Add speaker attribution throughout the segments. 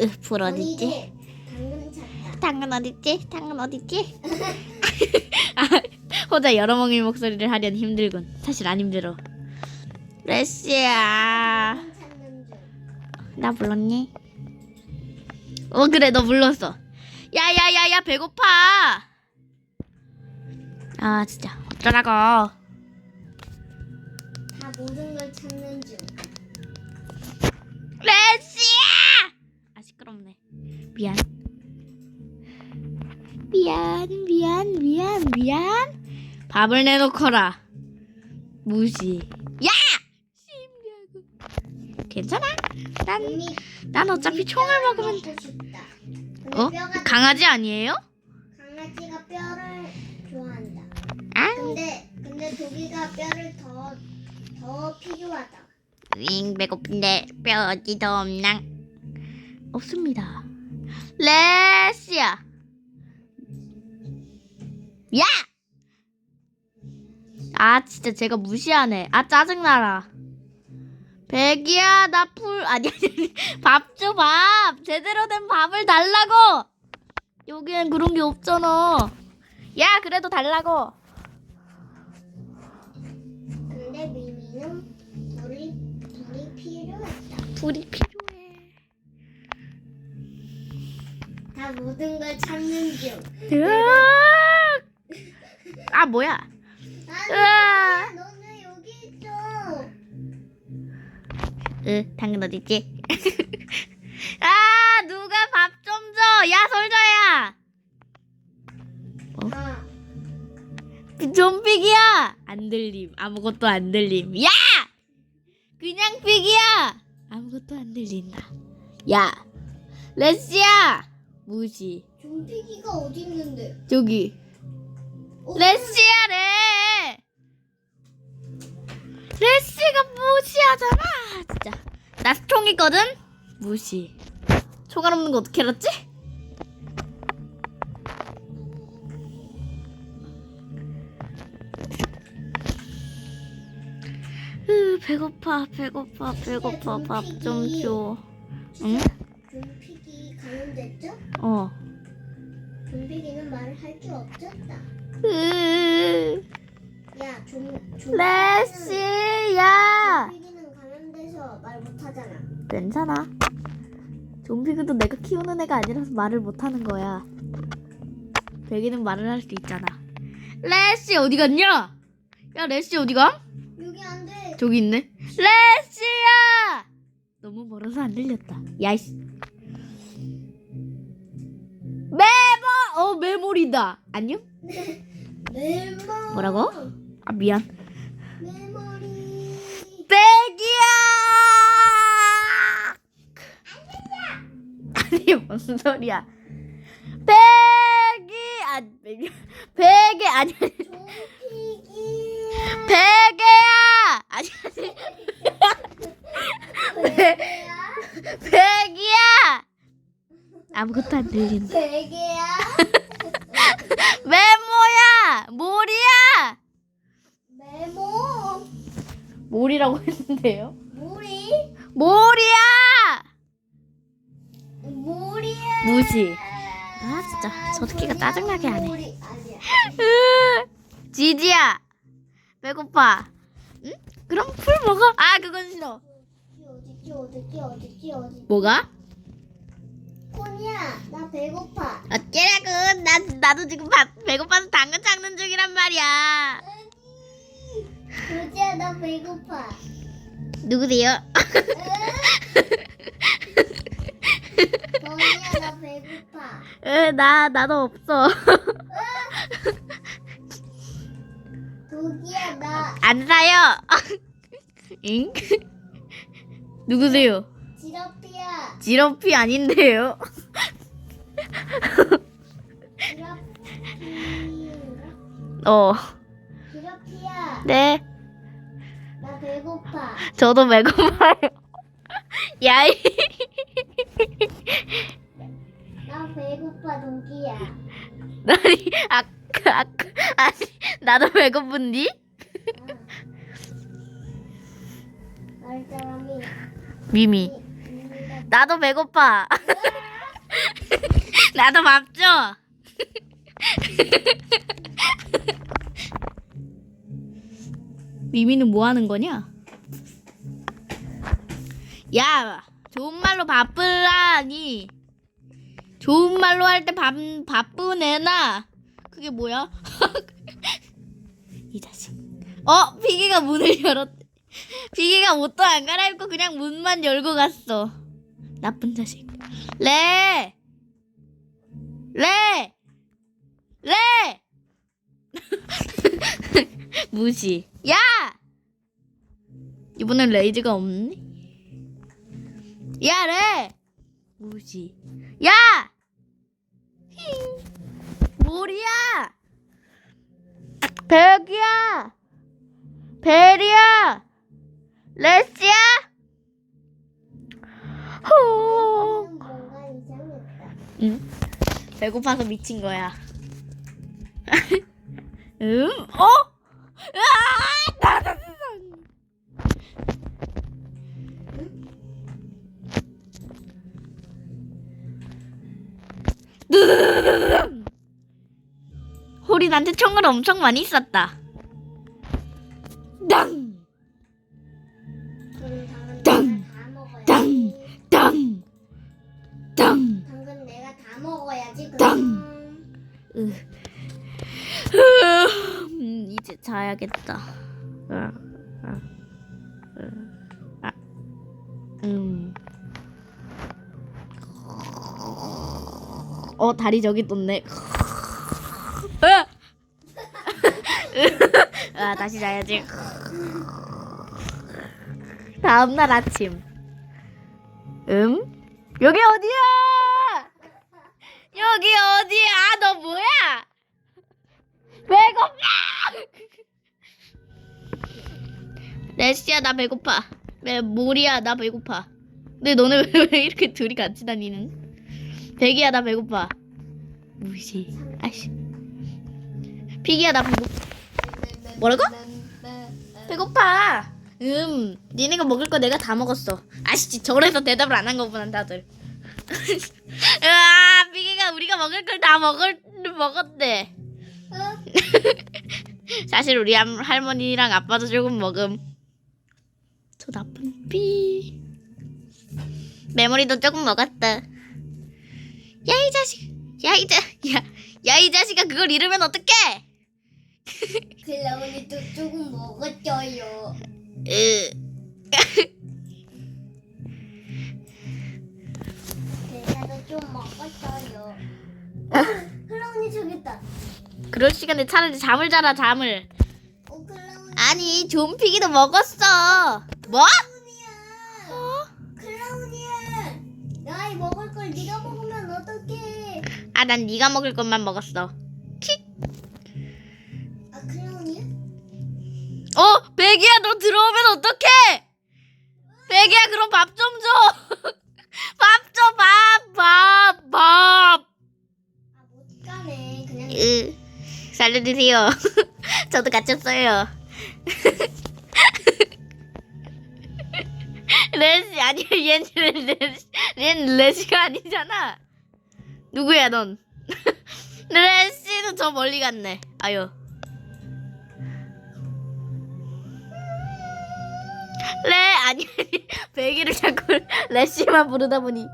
Speaker 1: 으, 불 어딨지?
Speaker 2: 당근 찾다.
Speaker 1: 당근 어딨지? 당근 어딨지? 아, 혼자 여러몽이 목소리를 하려니 힘들군. 사실 안 힘들어. 레시야,
Speaker 2: 당근 찾는 중.
Speaker 1: 나 불렀니? 어 그래 너 불렀어. 야야야야 배고파. 아 진짜 어쩌라고.
Speaker 2: 다 모든 걸 찾는 중.
Speaker 1: 시끄럽네. 미안. 미안 미안 미안 미안. 밥을 내놓거라. 무시. 야! 괜찮아. 난, 난 어차피 총을 먹으면.
Speaker 2: 근데
Speaker 1: 어? 강아지 아니에요?
Speaker 2: 강아지가 뼈를 좋아한다.
Speaker 1: 아,
Speaker 2: 근데 근데 도기가 뼈를 더 더 필요하다.
Speaker 1: 윙 배고픈데 뼈 어디도 없나? 없습니다. 레시야. 야! 아 진짜 제가 무시하네. 아 짜증나라. 백이야 나 풀 아니 아니 밥 줘 밥. 제대로 된 밥을 달라고. 여기엔 그런 게 없잖아. 야 그래도 달라고.
Speaker 2: 근데 미미는 물이 물이 필요했다.
Speaker 1: 불이 필요해.
Speaker 2: 다 모든 걸 찾는 중.
Speaker 1: 으악! 아 뭐야? 으아.
Speaker 2: 아, 너는 여기 있어.
Speaker 1: 으 당근 어딨지? 아 누가 밥 좀 줘. 야 솔저야.
Speaker 2: 아,
Speaker 1: 좀비기야. 안 들림. 아무것도 안 들림. 야! 그냥 픽이야. 아무것도 안 들린다. 야, 레시야. 무시.
Speaker 2: 좀비기가 어디 있는데?
Speaker 1: 저기.
Speaker 2: 어,
Speaker 1: 레시야래. 레시가 무시하잖아. 진짜. 나총 있거든. 무시. 총알 없는 거 어떻게 알았지? 으, 배고파, 배고파, 배고파. 밥 좀 줘. 응?
Speaker 2: 좀비 기 감염됐죠?
Speaker 1: 어.
Speaker 2: 좀비기는 말을 할 줄 없었다.
Speaker 1: 으,
Speaker 2: 야, 좀 좀.
Speaker 1: 레시야.
Speaker 2: 좀비기는 감염돼서 말 못하잖아.
Speaker 1: 괜찮아. 좀비그도 내가 키우는 애가 아니라서 말을 못하는 거야. 베기는 말을 할 수 있잖아. 레시 어디 갔냐? 야 레시 어디 가?
Speaker 2: 여기 안 돼.
Speaker 1: 저기 있네. 레시야! 너무 멀어서 안 들렸다. 야이씨. 어 메모리다. 안녕?
Speaker 2: 메모.
Speaker 1: 뭐라고? 아 미안.
Speaker 2: 메모리.
Speaker 1: 백이야! 아니 무슨 소리야? 백이 아 백이 백이 아니. 백이야 아니 아니? 백 아무것도 안 들린다.
Speaker 2: 베개야?
Speaker 1: 메모야 모리야
Speaker 2: 메모.
Speaker 1: 모리라고 했는데요?
Speaker 2: 모리?
Speaker 1: 모리야
Speaker 2: 모리야.
Speaker 1: 무시. 아 진짜 저 새끼가 짜증나게 하네.
Speaker 2: 모리 아니야.
Speaker 1: 으, 지지야 배고파 응? 그럼 풀 먹어 아 그건 싫어 뭐가?
Speaker 2: 코니야 나 배고파.
Speaker 1: 어째라고 나, 나도 지금 밥, 배고파서 당근 찾는 중이란 말이야
Speaker 2: 조지야 나 배고파.
Speaker 1: 누구세요?
Speaker 2: 코니야 나 배고파.
Speaker 1: 으, 나 나도 없어
Speaker 2: 도기야 나
Speaker 1: 안 사요 응? 누구세요?
Speaker 2: 지럽피
Speaker 1: 아닌데요? 어
Speaker 2: 지럽피야.
Speaker 1: 네,
Speaker 2: 나 배고파.
Speaker 1: 저도 배고파요 야이
Speaker 2: 나 배고파 도기야.
Speaker 1: 아니 아까 아까 아니 나도 배고픈디?
Speaker 2: 사람이
Speaker 1: 미미 나도 배고파. 나도 밥 줘. 미미는 뭐 하는 거냐? 야, 좋은 말로 바쁘라니. 좋은 말로 할 때 바쁜 애나. 그게 뭐야? 이 자식. 어, 피기가 문을 열었. 피기가 옷도 안 갈아입고 그냥 문만 열고 갔어. 나쁜 자식. 레! 레! 레! 무시. 야! 이번엔 레이즈가 없네. 야, 레! 무시. 야! 힝. 뭐리야? 벽이야! 베리야! 레스야? 응? 배고파서 미친 거야. 음? 어? 으아! 나다 세상. 호리 나한테 총을 엄청 많이 쐈다. 땅! 으. 음, 이제 자야겠다. 아, 아, 아, 아, 음. 어 다리 저기 떴네. 아 다시 자야지. 다음 날 아침. 음? 여기 어디야? 여기 어디야? 너 뭐야? 배고파! 레시야 나 배고파. 왜 모리야 나 배고파. 근데 너네 왜, 왜 이렇게 둘이 같이 다니는? 대기야 나 배고파. 무시. 아씨. 피기야 나 배고. 뭐라고? 배고파. 음, 니네가 먹을 거 내가 다 먹었어. 아씨, 저래서 대답을 안 한 거구나 다들. 으아, 먹을 걸 다 먹을 먹었대.
Speaker 2: 어?
Speaker 1: 사실 우리 할- 할머니랑 아빠도 조금 먹음. 저 나쁜 삐. 메모리도 조금 먹었다. 야 이 자식. 야 이 자. 야. 야 이 자식아 그걸 잃으면 어떡해?
Speaker 2: 클라운이도 조금 먹었어요.
Speaker 1: 으.
Speaker 2: 대사도 좀 먹었어요. 클라운이 저기 있다.
Speaker 1: 그럴 시간에 차라리 잠을 자라 잠을.
Speaker 2: 어, 클라운이.
Speaker 1: 아니 좀피기도 먹었어. 뭐?
Speaker 2: 클라운이야. 나이 먹을 걸 네가 먹으면 어떡해?
Speaker 1: 아 난 네가 먹을 것만 먹었어.
Speaker 2: 아 클라운이야?
Speaker 1: 어 베기야 너 들어오면 어떡해? 베기야 그럼 밥 좀 줘. 살려주세요. 저도 갇혔어요. 레시 아니야 얘는 레시 얘는 레시가 아니잖아. 누구야 넌? 레시는 저 멀리 갔네. 아유. 레 아니 아니 베기를 자꾸 레시만 부르다 보니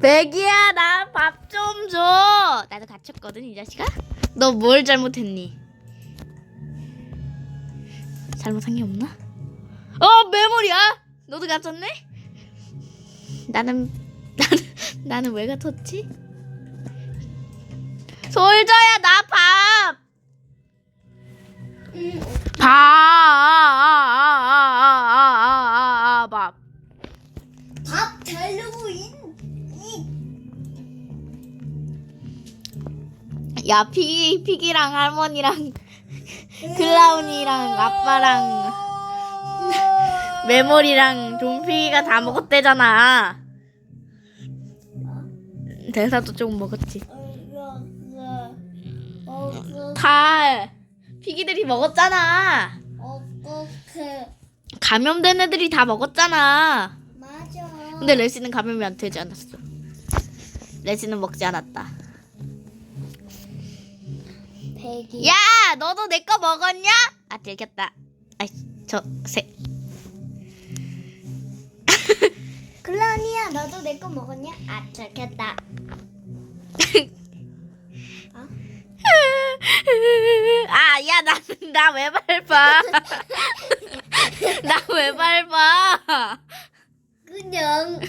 Speaker 1: 베기야 나 밥 좀 줘. 나도 갇혔거든 이 자식아. 너 뭘 잘못했니? 잘못한 게 없나? 어 메모리야. 너도 갇혔네? 나는 나는 나는 왜 갇혔지? 솔저야 나 밥.
Speaker 2: 음,
Speaker 1: 밥. 야 피기 피기랑 할머니랑 클라운이랑 아빠랑 메모리랑 좀피기가 다 먹었대잖아. 대사도 조금 먹었지. 다 피기들이 먹었잖아. 감염된 애들이 다 먹었잖아.
Speaker 2: 맞아
Speaker 1: 근데 레시는 감염이 안 되지 않았어. 레시는 먹지 않았다.
Speaker 2: 배기.
Speaker 1: 야, 너도 내 거 먹었냐? 아, 들켰다. 아이, 저 새.
Speaker 2: 클라니야, 너도 내 거 먹었냐? 아, 들켰다.
Speaker 1: 아, 야, 나, 나 왜 밟아? 나 왜 밟아?
Speaker 2: 그냥